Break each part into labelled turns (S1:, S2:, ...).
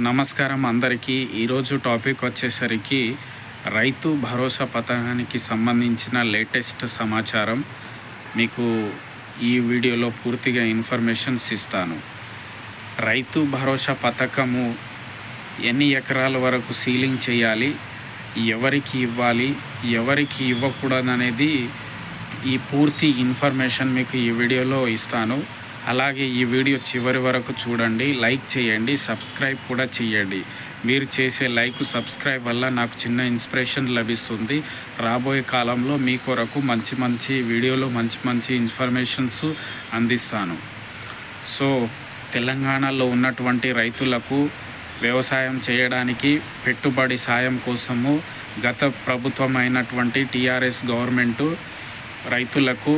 S1: నమస్కారం అందరికీ. ఈరోజు టాపిక్ వచ్చేసరికి రైతు భరోసా పథకానికి సంబంధించిన లేటెస్ట్ సమాచారం. మీకు ఈ వీడియోలో పూర్తిగా ఇన్ఫర్మేషన్స్ ఇస్తాను. రైతు భరోసా పథకము ఎన్ని ఎకరాల వరకు సీలింగ్ చేయాలి? ఎవరికి ఇవ్వాలి? ఎవరికి ఇవ్వకూడదనేది ఈ పూర్తి ఇన్ఫర్మేషన్ మీకు ఈ వీడియోలో ఇస్తాను. అలాగే ఈ వీడియో చివరి వరకు చూడండి లైక్ చేయండి సబ్స్క్రైబ్ కూడా చేయండి. మీరు చేసే లైక్ సబ్స్క్రైబ్ వల్ల నాకు చిన్న ఇన్స్పిరేషన్ లభిస్తుంది. రాబోయే కాలంలో మీ కొరకు మంచి మంచి వీడియోలు మంచి మంచి ఇన్ఫర్మేషన్స్ అందిస్తాను. సో తెలంగాణలో ఉన్నటువంటి రైతులకు వ్యవసాయం చేయడానికి పెట్టుబడి సాయం కోసము గత ప్రభుత్వం అయినటువంటి టీఆర్ఎస్ గవర్నమెంటు రైతులకు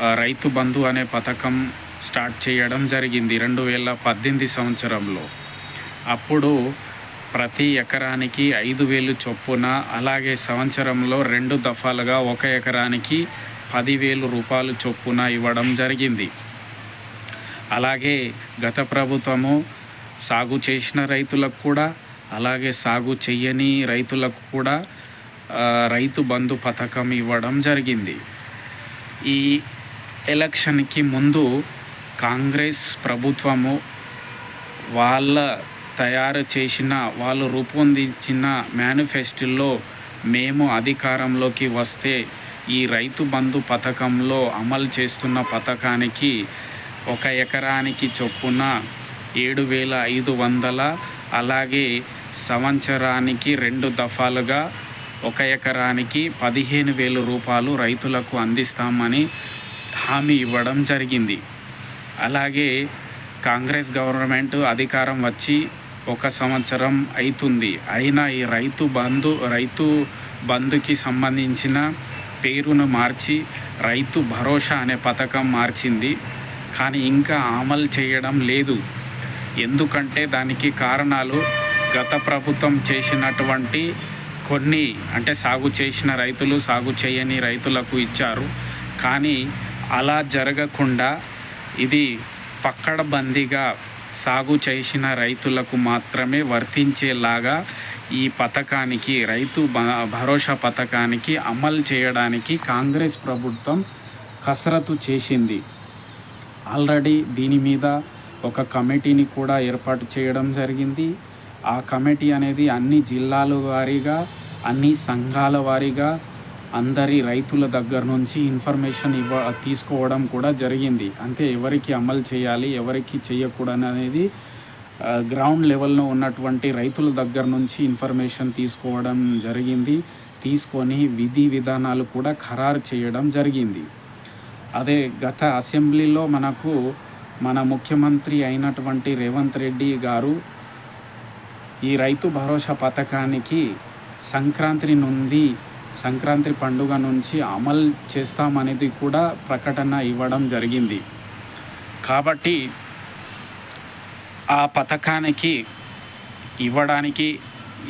S1: రైతు బంధు అనే పథకం స్టార్ట్ చేయడం జరిగింది రెండు వేల పద్దెనిమిది సంవత్సరంలో. అప్పుడు ప్రతి ఎకరానికి ఐదు వేలు చొప్పున అలాగే సంవత్సరంలో రెండు దఫాలుగా ఒక ఎకరానికి పదివేలు రూపాయలు చొప్పున ఇవ్వడం జరిగింది. అలాగే గత ప్రభుత్వము సాగు చేసిన రైతులకు కూడా అలాగే సాగు చెయ్యని రైతులకు కూడా రైతు బంధు పథకం ఇవ్వడం జరిగింది. ఈ ఎలక్షన్కి ముందు కాంగ్రెస్ ప్రభుత్వము వాళ్ళ తయారు చేసిన వాళ్ళు రూపొందించిన మేనిఫెస్టోలో మేము అధికారంలోకి వస్తే ఈ రైతు బంధు పథకంలో అమలు చేస్తున్న పథకానికి ఒక ఎకరానికి చొప్పున ఏడు వేల ఐదు వందల అలాగే సంవత్సరానికి రెండు దఫాలుగా ఒక ఎకరానికి పదిహేను వేల రూపాయలు రైతులకు అందిస్తామని హామీ ఇవ్వడం జరిగింది. అలాగే కాంగ్రెస్ గవర్నమెంట్ అధికారం వచ్చి ఒక సంవత్సరం అవుతుంది అయినా ఈ రైతు బంధు రైతు బంధుకి సంబంధించిన పేరును మార్చి రైతు భరోసా అనే పథకం మార్చింది. కానీ ఇంకా అమలు చేయడం లేదు. ఎందుకంటే దానికి కారణాలు గత ప్రభుత్వం చేసినటువంటి కొన్ని అంటే సాగు చేసిన రైతులు సాగు చేయని రైతులకు ఇచ్చారు. కానీ అలా జరగకుండా ఇది పక్కడబందీగా సాగు చేసిన రైతులకు మాత్రమే వర్తించేలాగా ఈ పథకానికి రైతు భ- భరోసా పథకానికి అమలు చేయడానికి కాంగ్రెస్ ప్రభుత్వం కసరత్తు చేసింది. ఆల్రెడీ దీని మీద ఒక కమిటీని కూడా ఏర్పాటు చేయడం జరిగింది. ఆ కమిటీ అనేది అన్ని జిల్లాల వారీగా అన్ని సంఘాల వారీగా అందరి రైతుల దగ్గర నుంచి ఇన్ఫర్మేషన్ ఇవ్వ తీసుకోవడం కూడా జరిగింది. అంటే ఎవరికి అమలు చేయాలి ఎవరికి చేయకూడదు అనేది గ్రౌండ్ లెవెల్లో ఉన్నటువంటి రైతుల దగ్గర నుంచి ఇన్ఫర్మేషన్ తీసుకోవడం జరిగింది. తీసుకొని విధి విధానాలు కూడా ఖరారు చేయడం జరిగింది. అదే గత అసెంబ్లీలో మనకు మన ముఖ్యమంత్రి అయినటువంటి రేవంత్ రెడ్డి గారు ఈ రైతు భరోసా పథకానికి సంక్రాంతి నుండి సంక్రాంతి పండుగ నుంచి అమలు చేస్తామనేది కూడా ప్రకటన ఇవ్వడం జరిగింది. కాబట్టి ఆ పథకానికి ఇవ్వడానికి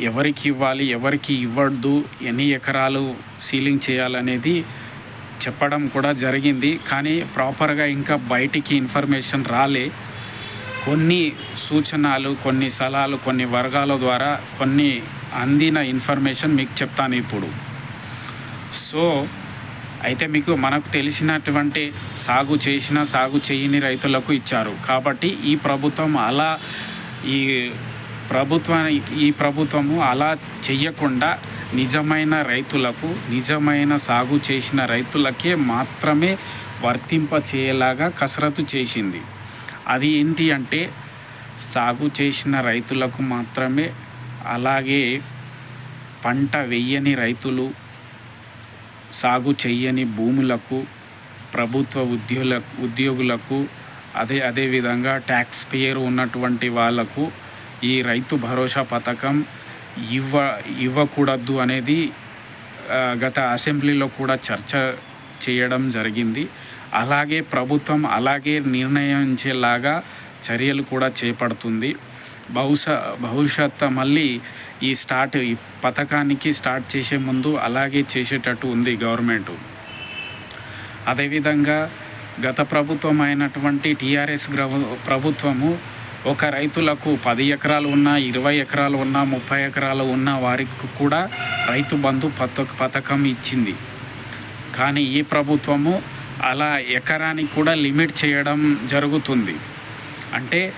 S1: ఎవరికి ఇవ్వాలి ఎవరికి ఇవ్వద్దు ఎన్ని ఎకరాలు సీలింగ్ చేయాలనేది చెప్పడం కూడా జరిగింది. కానీ ప్రాపర్గా ఇంకా బయటికి ఇన్ఫర్మేషన్ రాలే. కొన్ని సూచనలు కొన్ని సలహాలు కొన్ని వర్గాల ద్వారా కొన్ని అందిన ఇన్ఫర్మేషన్ మీకు చెప్తాను ఇప్పుడు. సో అయితే మీకు మనకు తెలిసినటువంటి సాగు చేసిన సాగు చేయని రైతులకు ఇచ్చారు. కాబట్టి ఈ ప్రభుత్వం అలా ఈ ప్రభుత్వం ఈ ప్రభుత్వము అలా చెయ్యకుండా నిజమైన రైతులకు నిజమైన సాగు చేసిన రైతులకే మాత్రమే వర్తింప చేయలాగా కసరత్తు చేసింది. అది ఏంటి అంటే సాగు చేసిన రైతులకు మాత్రమే అలాగే పంట వెయ్యని రైతులు సాగు చెయ్యని భూములకు ప్రభుత్వ ఉద్యోగుల ఉద్యోగులకు అదే అదేవిధంగా ట్యాక్స్ పేయర్ ఉన్నటువంటి వాళ్ళకు ఈ రైతు భరోసా పథకం ఇవ్వ ఇవ్వకూడదు అనేది గత అసెంబ్లీలో కూడా చర్చ చేయడం జరిగింది. అలాగే ప్రభుత్వం అలాగే నిర్ణయించేలాగా చర్యలు కూడా చేపడుతుంది. బహుశా భవిష్యత్ మళ్ళీ ఈ స్టార్ట్ ఈ పథకానికి స్టార్ట్ చేసే ముందు అలాగే చేసేటట్టు ఉంది గవర్నమెంట్. అదేవిధంగా గత ప్రభుత్వం అయినటువంటి టీఆర్ఎస్ ప్రభుత్వము ఒక రైతులకు పది ఎకరాలు ఉన్న ఇరవై ఎకరాలు ఉన్న ముప్పై ఎకరాలు ఉన్న వారికి కూడా రైతు బంధు పథక పథకం ఇచ్చింది. కానీ ఈ ప్రభుత్వము అలా ఎకరానికి కూడా లిమిట్ చేయడం జరుగుతుంది. అంటే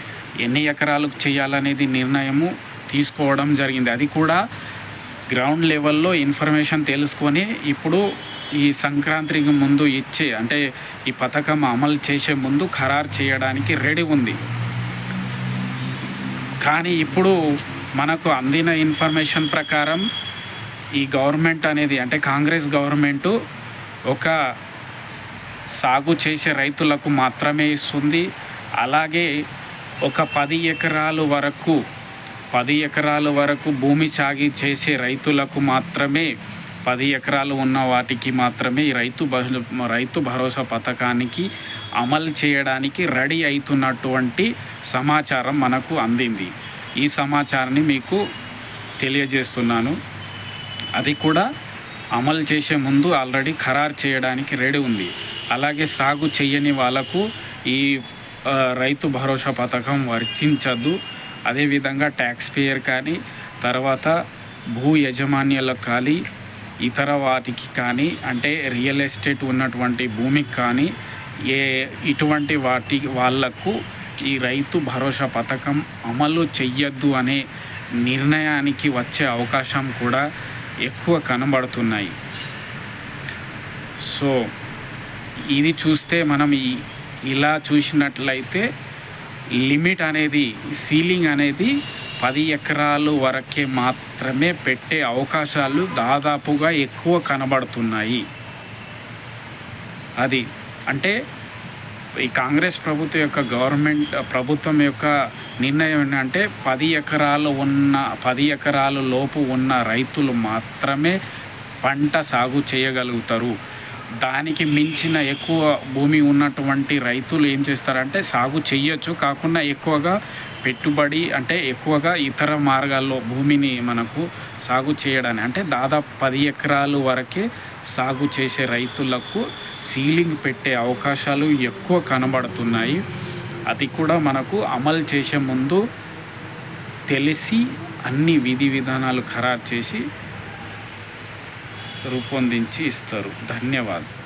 S1: ఎన్ని ఎకరాలకు చేయాలనేది నిర్ణయము తీసుకోవడం జరిగింది. అది కూడా గ్రౌండ్ లెవెల్లో ఇన్ఫర్మేషన్ తెలుసుకొని ఇప్పుడు ఈ సంక్రాంతికి ముందు ఇచ్చే అంటే ఈ పథకం అమలు చేసే ముందు ఖరారు చేయడానికి రెడీ ఉంది. కానీ ఇప్పుడు మనకు అందిన ఇన్ఫర్మేషన్ ప్రకారం ఈ గవర్నమెంట్ అనేది అంటే కాంగ్రెస్ గవర్నమెంటు ఒక సాగు చేసే రైతులకు మాత్రమే ఇస్తుంది. అలాగే ఒక పది ఎకరాలు వరకు పది ఎకరాల వరకు భూమి సాగి చేసే రైతులకు మాత్రమే పది ఎకరాలు ఉన్న వాటికి మాత్రమే రైతు రైతు భరోసా పథకానికి అమలు చేయడానికి రెడీ అవుతున్నటువంటి సమాచారం మనకు అందింది. ఈ సమాచారాన్ని మీకు తెలియజేస్తున్నాను. అది కూడా అమలు చేసే ముందు ఆల్రెడీ ఖరారు చేయడానికి రెడీ ఉంది. అలాగే సాగు చేయని వాళ్ళకు ఈ రైతు భరోసా పథకం వర్తించద్దు అదేవిధంగా ట్యాక్స్ పేయర్ కానీ తర్వాత భూ యజమాన్యాలకు కానీ ఇతర వాటికి కానీ అంటే రియల్ ఎస్టేట్ ఉన్నటువంటి భూమికి కానీ ఏ ఇటువంటి వాటి వాళ్ళకు ఈ రైతు భరోసా పథకం అమలు చెయ్యొద్దు అనే నిర్ణయానికి వచ్చే అవకాశం కూడా ఎక్కువ కనబడుతున్నాయి. సో ఇది చూస్తే మనం ఈ ఇలా చూసినట్లయితే లిమిట్ అనేది సీలింగ్ అనేది పది ఎకరాలు వరకే మాత్రమే పెట్టే అవకాశాలు దాదాపుగా ఎక్కువ కనబడుతున్నాయి. అది అంటే ఈ కాంగ్రెస్ ప్రభుత్వం యొక్క గవర్నమెంట్ ప్రభుత్వం యొక్క నిర్ణయం ఏంటంటే పది ఎకరాలు ఉన్న పది ఎకరాలు లోపు ఉన్న రైతులు మాత్రమే పంట సాగు చేయగలుగుతారు. దానికి మించిన ఎక్కువ భూమి ఉన్నటువంటి రైతులు ఏం చేస్తారంటే సాగు చెయ్యొచ్చు. కాకుండా ఎక్కువగా పెట్టుబడి అంటే ఎక్కువగా ఇతర మార్గాల్లో భూమిని మనకు సాగు చేయడానికి అంటే దాదాపు పది ఎకరాలు వరకే సాగు చేసే రైతులకు సీలింగ్ పెట్టే అవకాశాలు ఎక్కువ కనబడుతున్నాయి. అది కూడా మనకు అమలు చేసే ముందు తెలిసి అన్ని విధి విధానాలు ఖరారు చేసి రూపొందించి ఇస్తారు ధన్యవాదాలు